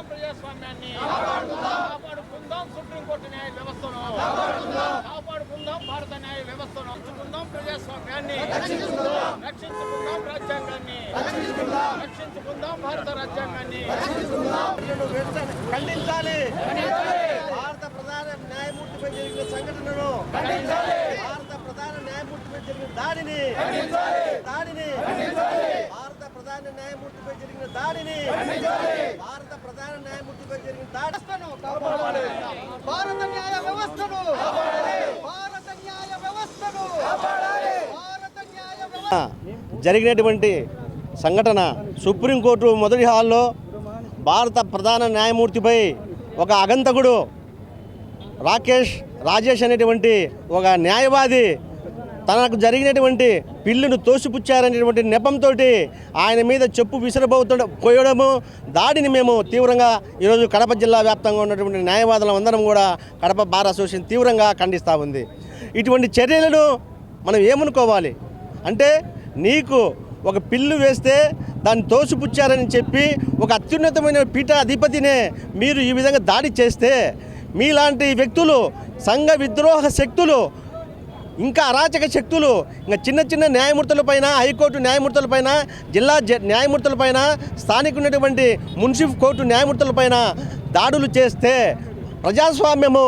కాపాడుకుందాం ప్రజాస్వామ్యాన్ని. కాపాడుకుందాం సుప్రీంకోర్టు న్యాయ వ్యవస్థను. కాపాడుకుందాం భారత న్యాయ వ్యవస్థను. రక్షించుకుందాం ప్రజాస్వామ్యాన్ని. రక్షించుకుందాం రాజ్యాంగాన్ని. రక్షించుకుందాం భారత రాజ్యాంగాన్ని. ఖండించాలి. భారత ప్రధాన న్యాయమూర్తిపై జరిగిన సంఘటనను. భారత ప్రధాన న్యాయమూర్తిపై జరిగిన దాడిని. ప్రధాన న్యాయమూర్తిపై జరిగిన దాడిని భారత ప్రధాన న్యాయమూర్తిపై జరిగిన దాడిస్తాను భారత న్యాయ వ్యవస్థను భారత న్యాయ వ్యవస్థను భారత న్యాయ వ్యవస్థ జరిగినటువంటి సంఘటన సుప్రీంకోర్టు మొదటి హాల్లో భారత ప్రధాన న్యాయమూర్తిపై ఒక అగంతకుడు రాకేష్ రాజేష్ అనేటువంటి ఒక న్యాయవాది తనకు జరిగినటువంటి పిల్లును తోసిపుచ్చారనేటువంటి నెపంతో ఆయన మీద చెప్పు విసిరబోతుండ పోయడము దాడిని మేము తీవ్రంగా ఈరోజు కడప జిల్లా వ్యాప్తంగా ఉన్నటువంటి న్యాయవాదులం అందరం కూడా కడప బార్ అసోసియేషన్ తీవ్రంగా ఖండిస్తూ ఉంది. ఇటువంటి చర్యలను మనం ఏమనుకోవాలి? అంటే నీకు ఒక పిల్లు వేస్తే దాన్ని తోసిపుచ్చారని చెప్పి ఒక అత్యున్నతమైన పీఠ అధిపతినే మీరు ఈ విధంగా దాడి చేస్తే మీలాంటి వ్యక్తులు సంఘ విద్రోహ శక్తులు ఇంకా అరాచక శక్తులు ఇంకా చిన్న చిన్న న్యాయమూర్తులపైన హైకోర్టు న్యాయమూర్తులపైన జిల్లా జ న్యాయమూర్తులపైన స్థానిక ఉన్నటువంటి మున్సిఫ్ కోర్టు న్యాయమూర్తులపైన దాడులు చేస్తే ప్రజాస్వామ్యము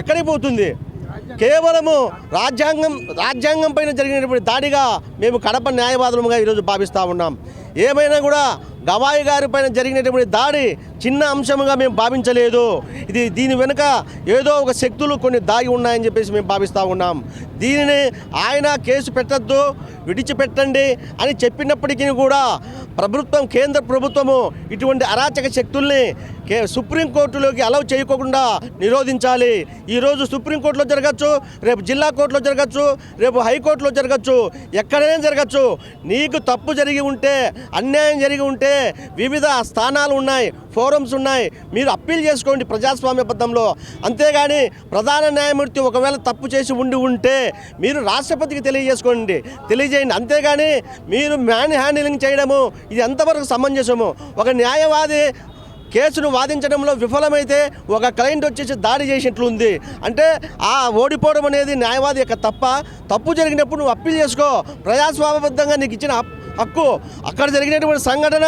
ఎక్కడికి పోతుంది? కేవలము రాజ్యాంగం రాజ్యాంగం పైన జరిగినటువంటి దాడిగా మేము కడప న్యాయవాదులుగా ఈరోజు భావిస్తూ ఉన్నాం. ఏమైనా కూడా గవాయి గారి పైన జరిగినటువంటి దాడి చిన్న అంశముగా మేము భావించలేదు. ఇది దీని వెనుక ఏదో ఒక శక్తులు కొన్ని దాగి ఉన్నాయని చెప్పేసి మేము భావిస్తూ ఉన్నాం. దీనిని ఆయన కేసు పెట్టద్దు విడిచిపెట్టండి అని చెప్పినప్పటికీ కూడా ప్రభుత్వం కేంద్ర ప్రభుత్వము ఇటువంటి అరాచక శక్తుల్ని కే సుప్రీంకోర్టులోకి అలౌ చేయకుండా నిరోధించాలి. ఈరోజు సుప్రీంకోర్టులో జరగచ్చు రేపు జిల్లా కోర్టులో జరగచ్చు రేపు హైకోర్టులో జరగచ్చు ఎక్కడైనా జరగచ్చు. నీకు తప్పు జరిగి ఉంటే అన్యాయం జరిగి ఉంటే వివిధ స్థానాలు ఉన్నాయి. ఫోరమ్స్ ఉన్నాయి. మీరు అప్పీల్ చేసుకోండి ప్రజాస్వామ్యబద్ధంలో అంతేగాని ప్రధాన న్యాయమూర్తి ఒకవేళ తప్పు చేసి ఉండి ఉంటే మీరు రాష్ట్రపతికి తెలియజేసుకోండి. తెలియజేయండి. అంతేగాని మీరు మ్యాన్ హ్యాండిలింగ్ చేయడము ఇది ఎంతవరకు సమంజసము? ఒక న్యాయవాది కేసును వాదించడంలో విఫలమైతే ఒక క్లయింట్ వచ్చేసి దాడి చేసినట్లుంది. అంటే ఆ ఓడిపోవడం అనేది న్యాయవాది యొక్క తప్ప తప్పు జరిగినప్పుడు నువ్వు అప్పీల్ చేసుకో. ప్రజాస్వామ్యబద్ధంగా నీకు ఇచ్చిన హక్కు. అక్కడ జరిగినటువంటి సంఘటన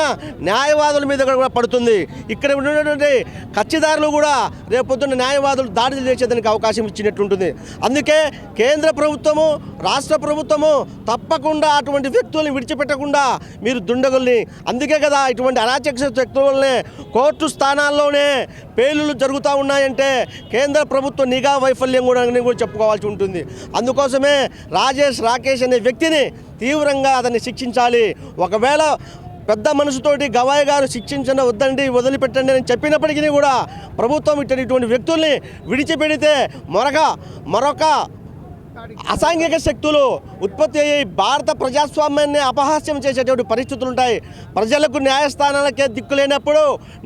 న్యాయవాదుల మీద కూడా పడుతుంది. ఇక్కడ ఉన్నటువంటి కచ్చిదారులు కూడా రేపొద్దున్న న్యాయవాదులు దాడులు చేసేదానికి అవకాశం ఇచ్చినట్టుంటుంది అందుకే కేంద్ర ప్రభుత్వము రాష్ట్ర ప్రభుత్వము తప్పకుండా అటువంటి వ్యక్తుల్ని విడిచిపెట్టకుండా మీరు దుండగుల్ని అందుకే కదా ఇటువంటి అరాచక శక్తులనే కోర్టు స్థానాల్లోనే పేలులు జరుగుతూ ఉన్నాయంటే కేంద్ర ప్రభుత్వ నిఘా వైఫల్యం కూడా అని కూడా చెప్పుకోవాల్సి ఉంటుంది. అందుకోసమే రాజేష్ రాకేష్ అనే వ్యక్తిని తీవ్రంగా అతన్ని శిక్షించాలి. ఒకవేళ పెద్ద మనసుతోటి గవాయి గారు శిక్షించిన వద్దండి వదిలిపెట్టండి అని చెప్పినప్పటికీ కూడా ప్రభుత్వం ఇటువంటి ఇటువంటి వ్యక్తుల్ని విడిచిపెడితే మరొక మరొక అసాంఘిక శక్తులు ఉత్పత్తి అయ్యి భారత ప్రజాస్వామ్యాన్ని అపహాస్యం చేసేటువంటి పరిస్థితులు ఉంటాయి. ప్రజలకు న్యాయస్థానాలకే దిక్కు లేనప్పుడు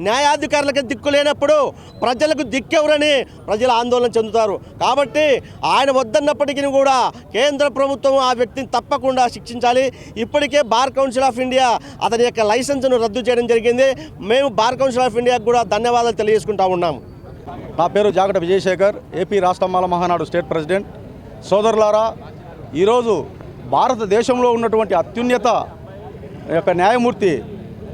న్యాయాధికారులకే దిక్కు లేనప్పుడు ప్రజలకు దిక్కెవరని ప్రజలు ఆందోళన చెందుతారు. కాబట్టి ఆయన వద్దన్నప్పటికీ కూడా కేంద్ర ప్రభుత్వం ఆ వ్యక్తిని తప్పకుండా శిక్షించాలి. ఇప్పటికే బార్ కౌన్సిల్ ఆఫ్ ఇండియా అతని యొక్క లైసెన్స్ను రద్దు చేయడం జరిగింది. మేము బార్ కౌన్సిల్ ఆఫ్ ఇండియాకు కూడా ధన్యవాదాలు తెలియజేసుకుంటా ఉన్నాము. నా పేరు జాగట విజయశేఖర్ ఏపీ రాష్ట్రమాల మహానాడు స్టేట్ ప్రెసిడెంట్. సోదరులారా ఈరోజు భారతదేశంలో ఉన్నటువంటి అత్యున్నత యొక్క న్యాయమూర్తి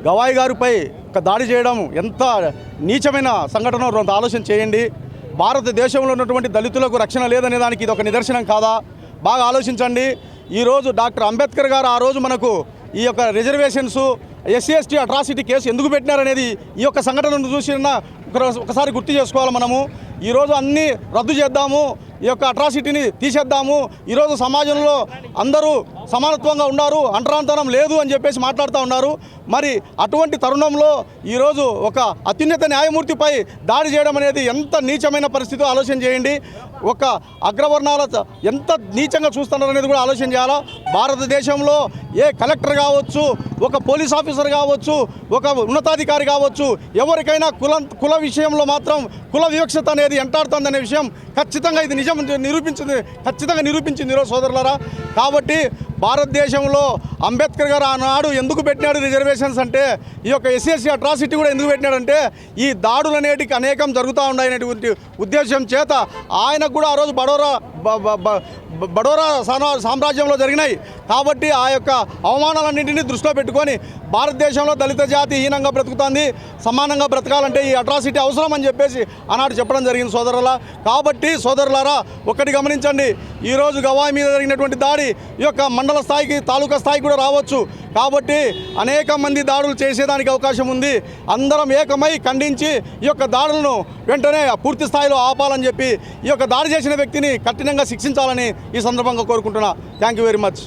గవాయి గారిపై ఒక దాడి చేయడం ఎంత నీచమైన సంఘటన కొంత ఆలోచన చేయండి. భారతదేశంలో ఉన్నటువంటి దళితులకు రక్షణ లేదనే దానికి ఇది ఒక నిదర్శనం కాదా? బాగా ఆలోచించండి. ఈరోజు డాక్టర్ అంబేద్కర్ గారు ఆ రోజు మనకు ఈ యొక్క reservations SC ST atrocity case ఎందుకు పెట్టినారనేది ఈ యొక్క సంఘటనను చూసిన ఒక- ఒకసారి గుర్తు చేసుకోవాలి మనము. ఈరోజు అన్నీ రద్దు చేద్దాము ఈ యొక్క అట్రాసిటీని తీసేద్దాము. ఈరోజు సమాజంలో అందరూ సమానత్వంగా ఉన్నారు అంటరాంతరం లేదు అని చెప్పేసి మాట్లాడుతూ ఉన్నారు. మరి అటువంటి తరుణంలో ఈరోజు ఒక అత్యున్నత న్యాయమూర్తిపై దాడి చేయడం అనేది ఎంత నీచమైన పరిస్థితి ఆలోచన చేయండి. ఒక అగ్రవర్ణాల ఎంత నీచంగా చూస్తున్నారు అనేది కూడా ఆలోచన చేయాలా? భారతదేశంలో ఏ కలెక్టర్ కావచ్చు ఒక పోలీస్ ఆఫీసర్ కావచ్చు ఒక ఉన్నతాధికారి కావచ్చు ఎవరికైనా కుల కుల విషయంలో మాత్రం కుల వివక్షత అనేది ఎంటాడుతుందనే విషయం ఖచ్చితంగా ఇది నిజం నిరూపించింది ఖచ్చితంగా నిరూపించింది ఈరోజు సోదరులరా. కాబట్టి భారతదేశంలో అంబేద్కర్ గారు ఆనాడు ఎందుకు పెట్టినాడు రిజర్వేషన్స్ అంటే ఈ యొక్క ఎస్ఎస్సి అట్రాసిటీ కూడా ఎందుకు పెట్టినాడంటే ఈ దాడులు అనేటికి అనేకం జరుగుతూ ఉన్నాయనేటువంటి ఉద్దేశం చేత ఆయనకు కూడా ఆ రోజు బడోరా బడోరా సానా- సామ్రాజ్యంలో జరిగినాయి. కాబట్టి ఆ యొక్క అవమానాలన్నింటినీ దృష్టిలో పెట్టుకొని భారతదేశంలో దళిత జాతి హీనంగా బ్రతుకుతుంది సమానంగా బ్రతకాలంటే ఈ అట్రాసిటీ అవసరం అని చెప్పేసి ఆనాడు చెప్పడం జరిగింది సోదరులా. కాబట్టి సోదరులారా ఒకటి గమనించండి. ఈరోజు గవాయి మీద జరిగినటువంటి దాడి ఈ యొక్క మండల స్థాయికి తాలూకా స్థాయికి కూడా రావచ్చు. కాబట్టి అనేక మంది దాడులు చేసేదానికి అవకాశం ఉంది. అందరం ఏకమై ఖండించి ఈ యొక్క దాడులను వెంటనే పూర్తి స్థాయిలో ఆపాలని చెప్పి ఈ యొక్క దాడి చేసిన వ్యక్తిని కఠినంగా శిక్షించాలని ఈ సందర్భంగా కోరుకుంటున్నా. Thank you very much